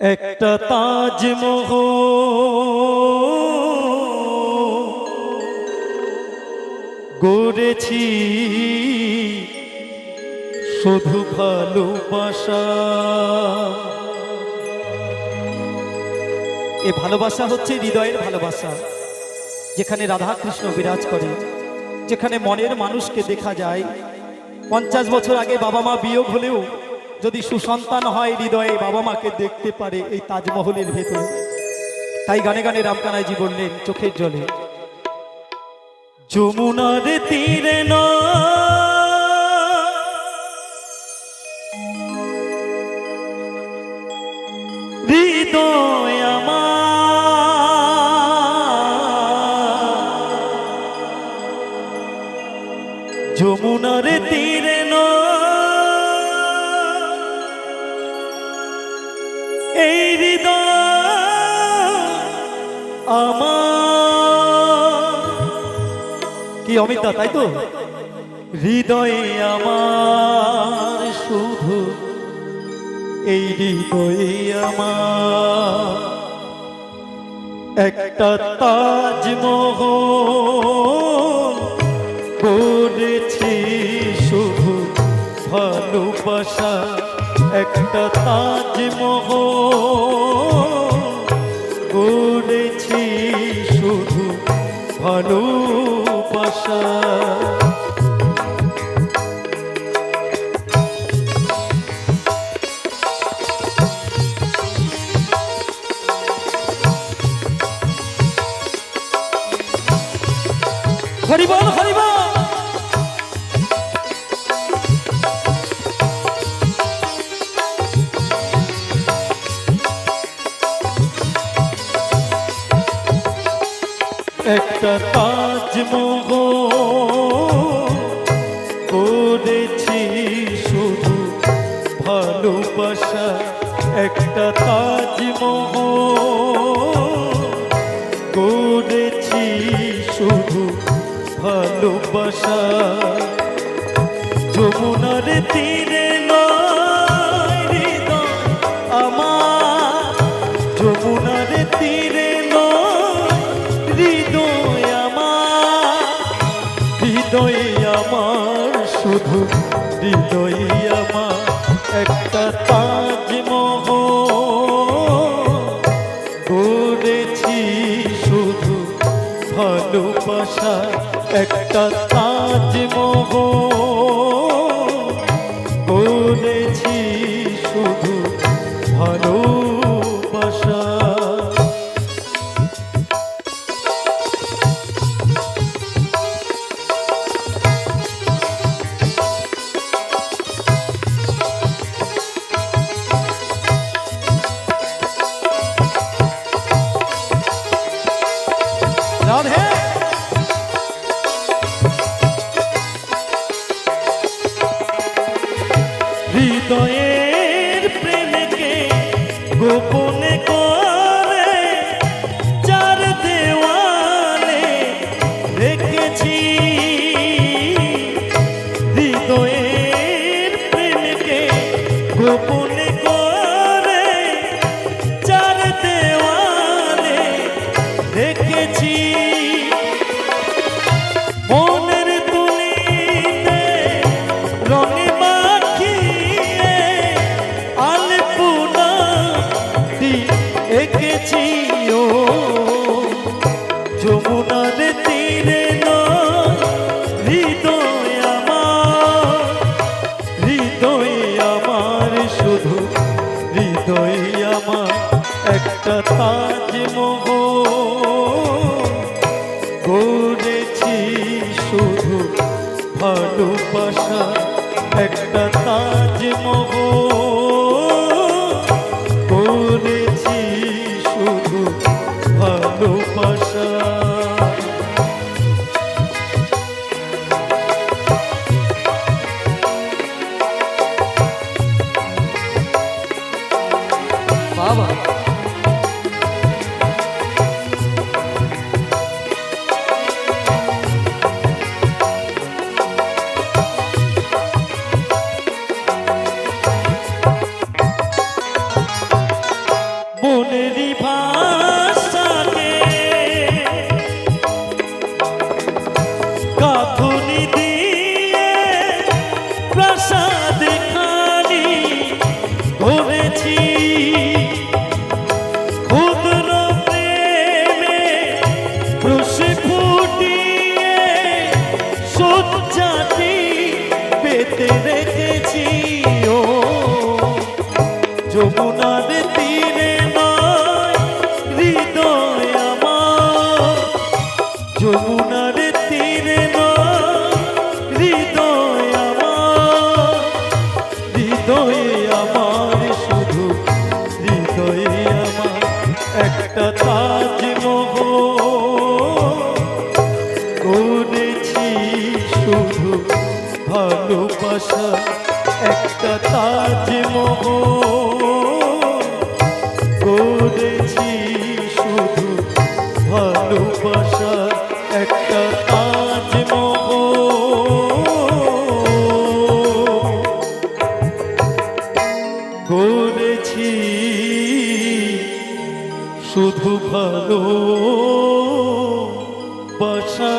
একটা তাজমহল গড়েছি শুধু ভালোবাসা। এ ভালোবাসা হচ্ছে হৃদয়ের ভালোবাসা, যেখানে রাধা কৃষ্ণ বিরাজ করে, যেখানে মনের মানুষকে দেখা যায়। পঞ্চাশ বছর আগে বাবা মা বিয়োগ হলেও যদি সুসন্তান হয়, হৃদয়ে বাবা মাকে দেখতে পারে এই তাজমহলের ভেতরে। তাই গানে গানে রামকানাইজি বললেন চোখের জলে। যমুনার তীরে না এই হৃদয় কি অমিতা, তাই তো? হৃদয়ে আমার শুধু এই হৃদয়ে আমার। একটা তাজমহল করেছি শুধু ভালোবাসা। একটা তাজমহল করেছি শুধু ভালোবাসা হরিবল হরিবল! একটা তাজমহল করেছি শুধু ভালোবাসা একটা তাজমহল করেছি শুধু ভালোবাসা। যমুনার হৃদয় আমার, শুধু হৃদয় আমার। একটা তাজমহল করেছি শুধু ভালোবাসা একটা তাজমহল করেছি শুধু ভালোবাসা হৃদয়ের প্রেমকে গোপনে করে চার দেওয়ালে রেখেছি। হৃদয়ের প্রেমকে গোপনে করে চার দেওয়ালে রেখেছি। এঁকেছি ও। যমুনার তীরে হৃদয় আমার হৃদয় আমার শুধু, হৃদয় আমার একটা তাজমহল। করেছি শুধু ভালোবাসা একটা তাজমহল। গড়েছি ক্ষুদ্র প্রেমে রসে ফুটিয়ে সজ্জাটি পেতে রেখেছি। ও যমুনার করেছি শুধু ভালোবাসা একটা কাজ করেছি শুধু ভালো বাসা